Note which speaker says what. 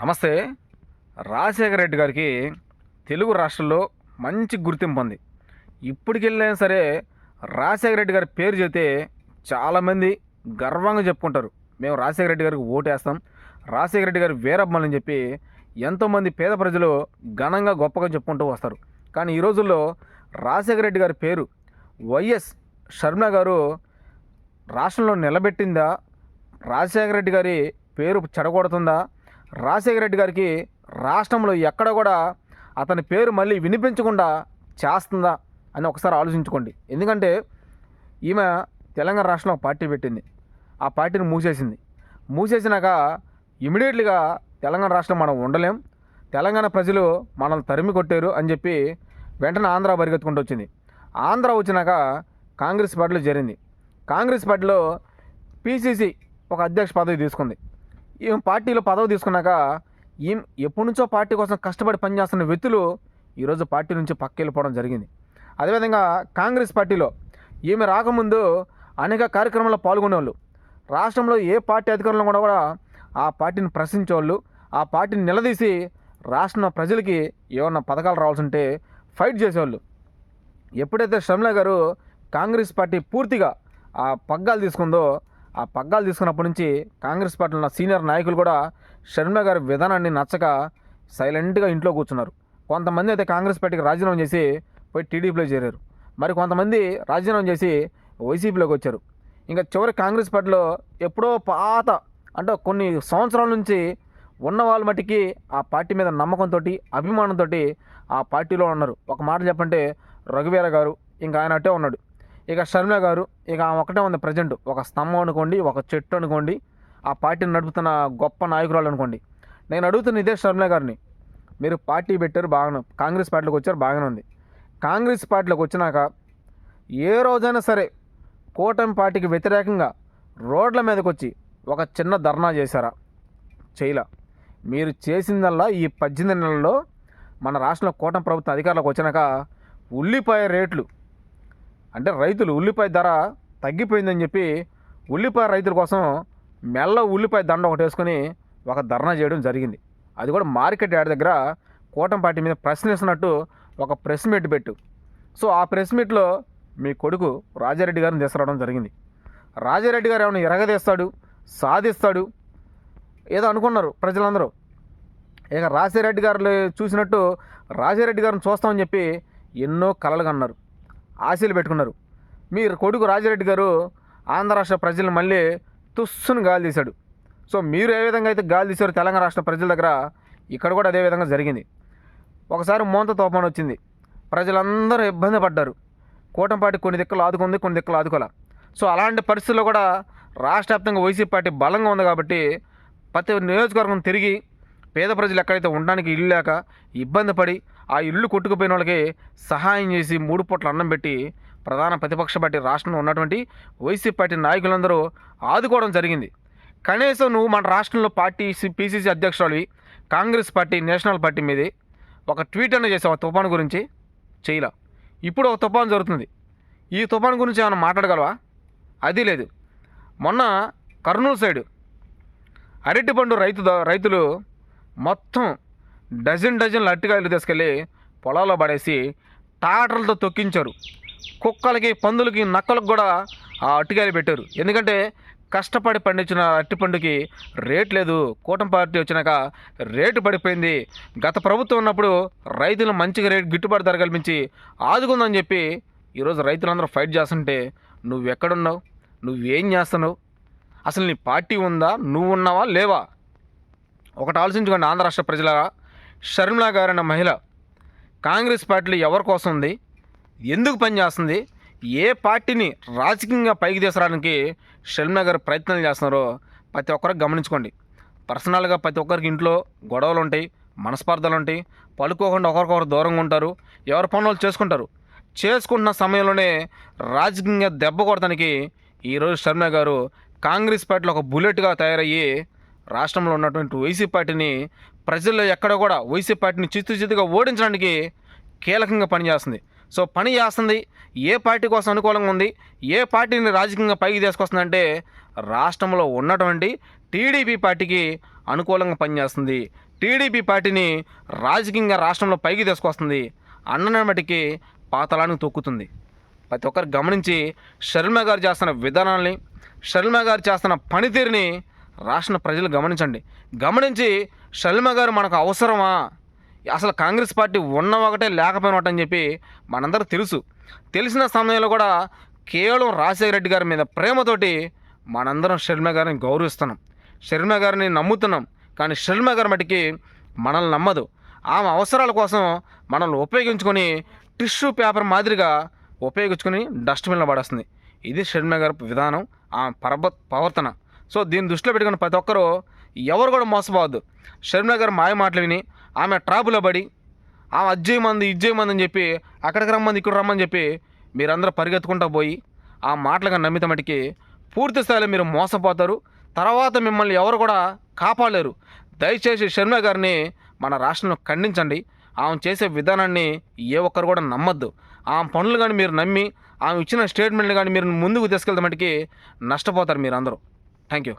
Speaker 1: నమస్తే. రాజశేఖర రెడ్డి గారికి తెలుగు రాష్ట్రంలో మంచి గుర్తింపు ఉంది ఇప్పటికెళ్ళినా సరే రాజశేఖర రెడ్డి గారి పేరు చెబితే చాలామంది గర్వంగా చెప్పుకుంటారు. మేము రాజశేఖర రెడ్డి గారికి ఓటేస్తాం. రాజశేఖర రెడ్డి గారి వీరమ్మని చెప్పి ఎంతోమంది పేద ప్రజలు ఘనంగా గొప్పగా చెప్పుకుంటూ వస్తారు. కానీ ఈ రోజుల్లో రాజశేఖర రెడ్డి గారి పేరు వైఎస్ షర్మిల గారు రాష్ట్రంలో నిలబెట్టిందా? రాజశేఖర రెడ్డి గారి పేరు చెడగొడుతుందా? రాజశేఖర రెడ్డి గారికి రాష్ట్రంలో ఎక్కడ కూడా అతని పేరు మళ్ళీ వినిపించకుండా చేస్తుందా అని ఒకసారి ఆలోచించుకోండి. ఎందుకంటే ఈమె తెలంగాణ రాష్ట్రంలో పార్టీ పెట్టింది. ఆ పార్టీని మూసేసింది. మూసేసినాక ఇమీడియట్లీగా తెలంగాణ రాష్ట్రం మనం ఉండలేం. తెలంగాణ ప్రజలు మనల్ని తరిమి కొట్టారు అని చెప్పి వెంటనే ఆంధ్ర పరిగెత్తుకుంటూ వచ్చింది. ఆంధ్ర వచ్చినాక కాంగ్రెస్ పార్టీలో చేరింది. కాంగ్రెస్ పార్టీలో పీసీసీ ఒక అధ్యక్ష పదవి తీసుకుంది. ఈమె పార్టీలో పదవి తీసుకున్నాక ఈమె ఎప్పటి నుంచో పార్టీ కోసం కష్టపడి పనిచేస్తున్న వ్యక్తులు ఈరోజు పార్టీ నుంచి పక్క వెళ్ళిపోవడం జరిగింది. అదేవిధంగా కాంగ్రెస్ పార్టీలో ఈమె రాకముందు అనేక కార్యక్రమాల్లో పాల్గొనేవాళ్ళు. రాష్ట్రంలో ఏ పార్టీ అధికారంలో కూడా కూడా ఆ పార్టీని ప్రశ్నించేవాళ్ళు. ఆ పార్టీని నిలదీసి రాష్ట్ర ప్రజలకి ఏమన్నా పథకాలు రావాల్సి ఉంటే ఫైట్ చేసేవాళ్ళు. ఎప్పుడైతే షర్మిల గారు కాంగ్రెస్ పార్టీ పూర్తిగా ఆ పగ్గాలు తీసుకుందో ఆ పగ్గాలు తీసుకున్నప్పటి నుంచి కాంగ్రెస్ పార్టీలో ఉన్న సీనియర్ నాయకులు కూడా షర్మిల గారి విధానాన్ని నచ్చక సైలెంట్గా ఇంట్లో కూర్చున్నారు. కొంతమంది అయితే కాంగ్రెస్ పార్టీకి రాజీనామా చేసి పోయి టీడీపీలో చేరారు. మరి కొంతమంది రాజీనామా చేసి వైసీపీలోకి వచ్చారు. ఇంకా చివరి కాంగ్రెస్ పార్టీలో ఎప్పుడో పాత అంటే కొన్ని సంవత్సరాల నుంచి ఉన్న వాళ్ళ మట్టికి ఆ పార్టీ మీద నమ్మకంతో అభిమానంతో ఆ పార్టీలో ఉన్నారు. ఒక మాట చెప్పంటే రఘువీర గారు ఇంకా ఆయన అట్టే ఉన్నాడు. ఇక షర్మిల గారు ఇక ఆమె ఒకటే ఉంది ప్రజెంట్. ఒక స్తంభం అనుకోండి ఒక చెట్టు అనుకోండి ఆ పార్టీని నడుపుతున్న గొప్ప నాయకురాలు అనుకోండి. నేను అడుగుతున్న ఇదే షర్మిల గారిని. మీరు పార్టీ పెట్టారు బాగానే కాంగ్రెస్ పార్టీలోకి వచ్చారు బాగానే ఉంది. కాంగ్రెస్ పార్టీలోకి వచ్చినాక ఏ రోజైనా సరే కూటమి పార్టీకి వ్యతిరేకంగా రోడ్ల మీదకి వచ్చి ఒక చిన్న ధర్నా చేశారా? చేయలా. మీరు చేసిందల్లా ఈ పద్దెనిమిది నెలల్లో మన రాష్ట్రంలో కూటమి ప్రభుత్వం అధికారులకు వచ్చినాక ఉల్లిపాయ రేట్లు అంటే రైతులు ఉల్లిపాయ ధర తగ్గిపోయిందని చెప్పి ఉల్లిపాయ రైతుల కోసం మెల్ల ఉల్లిపాయ దండ ఒకటి వేసుకొని ఒక ధర్నా చేయడం జరిగింది. అది కూడా మార్కెట్ యార్డ్ దగ్గర కూటంపాటి మీద ప్రశ్నిస్తున్నట్టు ఒక ప్రెస్ మీట్ పెట్టు. సో ఆ ప్రెస్ మీట్లో మీ కొడుకు రాజారెడ్డి గారిని తీసుకురావడం జరిగింది. రాజారెడ్డి గారు ఏమైనా ఎరగదీస్తాడు సాధిస్తాడు? ఏదో అనుకున్నారు ప్రజలందరూ. ఇక రాజారెడ్డి గారు చూసినట్టు రాజారెడ్డి గారిని చూస్తామని చెప్పి ఎన్నో కలలు కన్నారు ఆశలు పెట్టుకున్నారు. మీరు కొడుకు రాజారెడ్డి గారు ఆంధ్ర రాష్ట్ర ప్రజలను మళ్ళీ తుస్సును గాలి తీశాడు. సో మీరు ఏ విధంగా అయితే గాలి తీశారో తెలంగాణ రాష్ట్ర ప్రజల దగ్గర ఇక్కడ కూడా అదే విధంగా జరిగింది. ఒకసారి మోంత తోపాను వచ్చింది. ప్రజలందరూ ఇబ్బంది పడ్డారు. కూటంపాటి కొన్ని దిక్కులు ఆదుకుంది కొన్ని దిక్కులు ఆదుకోలే. సో అలాంటి పరిస్థితుల్లో కూడా రాష్ట్ర వ్యాప్తంగా వైసీపీ పార్టీ బలంగా ఉంది కాబట్టి ప్రతి నియోజకవర్గం తిరిగి పేద ప్రజలు ఎక్కడైతే ఉండడానికి ఇల్లు లేక ఇబ్బంది పడి ఆ ఇల్లు కొట్టుకుపోయిన వాళ్ళకి సహాయం చేసి మూడు పూట్ల అన్నం పెట్టి ప్రధాన ప్రతిపక్ష పార్టీ రాష్ట్రంలో ఉన్నటువంటి వైసీపీ పార్టీ నాయకులందరూ ఆదుకోవడం జరిగింది. కనీసం నువ్వు మన రాష్ట్రంలో పార్టీ పీసీసీ అధ్యక్షురాలు కాంగ్రెస్ పార్టీ నేషనల్ పార్టీ మీదే ఒక ట్వీట్ అన్న చేసావు ఆ తుఫాను గురించి? చేయలా ఇప్పుడు ఒక తుఫాను జరుగుతుంది. ఈ తుఫాను గురించి ఏమైనా మాట్లాడగలవా? అది లేదు. మొన్న కర్నూలు సైడ్ అరటిపండు రైతు రైతులు మొత్తం డజన్ డజన్లు అరటికాయలు తీసుకెళ్ళి పొలాల్లో పడేసి టాటర్లతో తొక్కించారు. కుక్కలకి పందులకి నక్కలకు కూడా ఆ అరటికాయలు పెట్టారు. ఎందుకంటే కష్టపడి పండించిన అరటిపండుకి రేట్ లేదు. కూటమి పార్టీ వచ్చినాక రేటు పడిపోయింది. గత ప్రభుత్వం ఉన్నప్పుడు రైతులు మంచిగా రేటు గిట్టుబాటు ధర కల్పించి ఆదుకుందని చెప్పి ఈరోజు రైతులందరూ ఫైట్ చేస్తుంటే నువ్వు ఎక్కడున్నావు? నువ్వేం చేస్తున్నావు? అసలు నీ పార్టీ ఉందా? నువ్వు ఉన్నావా లేవా? ఒకటి ఆలోచించుకోండి ఆంధ్ర రాష్ట్ర ప్రజలారా. షర్మిలా గారు అనే మహిళ కాంగ్రెస్ పార్టీలో ఎవరి కోసం ఉంది? ఎందుకు పనిచేస్తుంది ఏ పార్టీని రాజకీయంగా పైకి తీసుకురావడానికి షర్మిలా గారు ప్రయత్నాలు చేస్తున్నారో ప్రతి ఒక్కరికి గమనించుకోండి. పర్సనల్గా ప్రతి ఒక్కరికి ఇంట్లో గొడవలు ఉంటాయి మనస్పర్ధలు ఉంటాయి. పలుకోకుండా ఒకరికొకరు దూరంగా ఉంటారు ఎవరి పనులు చేసుకుంటారు. చేసుకుంటున్న సమయంలోనే రాజకీయంగా దెబ్బ కొడతానికి ఈరోజు షర్మిల గారు కాంగ్రెస్ పార్టీలో ఒక బుల్లెట్గా తయారయ్యి రాష్ట్రంలో ఉన్నటువంటి వైసీపీ పార్టీని ప్రజల్లో ఎక్కడ కూడా వైసీపీ పార్టీని చిత్తు చిత్తుగా ఓడించడానికి కీలకంగా పనిచేస్తుంది. సో పని చేస్తుంది. ఏ పార్టీ కోసం అనుకూలంగా ఉంది? ఏ పార్టీని రాజకీయంగా పైకి తీసుకొస్తుందంటే రాష్ట్రంలో ఉన్నటువంటి టీడీపీ పార్టీకి అనుకూలంగా పనిచేస్తుంది. టీడీపీ పార్టీని రాజకీయంగా రాష్ట్రంలో పైకి తీసుకొస్తుంది అన్న మటుకి పాతలానికి తొక్కుతుంది. ప్రతి ఒక్కరు గమనించి షర్మిల గారు చేస్తున్న విధానాల్ని షర్మిల గారు చేస్తున్న పనితీరుని రాష్ట్ర ప్రజలు గమనించండి. గమనించి షల్మ గారు మనకు అవసరమా? అసలు కాంగ్రెస్ పార్టీ ఉన్న ఒకటే లేకపోయిన అని చెప్పి మనందరూ తెలుసు. తెలిసిన సమయంలో కూడా కేవలం రాజశేఖర రెడ్డి గారి మీద ప్రేమతోటి మనందరం షర్మ గారిని గౌరవిస్తున్నాం. షర్మ గారిని నమ్ముతున్నాం. కానీ షర్మ గారి మటుకి మనల్ని నమ్మదు. ఆమె అవసరాల కోసం మనల్ని ఉపయోగించుకొని టిష్యూ పేపర్ మాదిరిగా ఉపయోగించుకొని డస్ట్బిన్లో పడేస్తుంది. ఇది షర్మ గారి విధానం ఆమె పరబ ప్రవర్తన. సో దీన్ని దృష్టిలో పెట్టుకుని ప్రతి ఒక్కరూ ఎవరు కూడా మోసపోవద్దు. షర్మిల గారు మాయ మాటలు విని ఆమె ట్రాపులో పడి ఆమె అజ్జయ్య మంది ఇజ్జయ్య మంది అని చెప్పి అక్కడికి రమ్మంది ఇక్కడ రమ్మని చెప్పి మీరందరూ పరిగెత్తుకుంటూ పోయి ఆ మాటలుగా నమ్మితే మటుకి పూర్తి స్థాయిలో మీరు మోసపోతారు. తర్వాత మిమ్మల్ని ఎవరు కూడా కాపాడలేరు. దయచేసి షర్మిల గారిని మన రాష్ట్రంలో ఖండించండి. ఆమె చేసే విధానాన్ని ఏ ఒక్కరు కూడా నమ్మద్దు. ఆమె పనులు కానీ మీరు నమ్మి ఆమె ఇచ్చిన స్టేట్మెంట్లు కానీ మీరు ముందుకు తీసుకెళ్తామటికి నష్టపోతారు మీరు Thank you.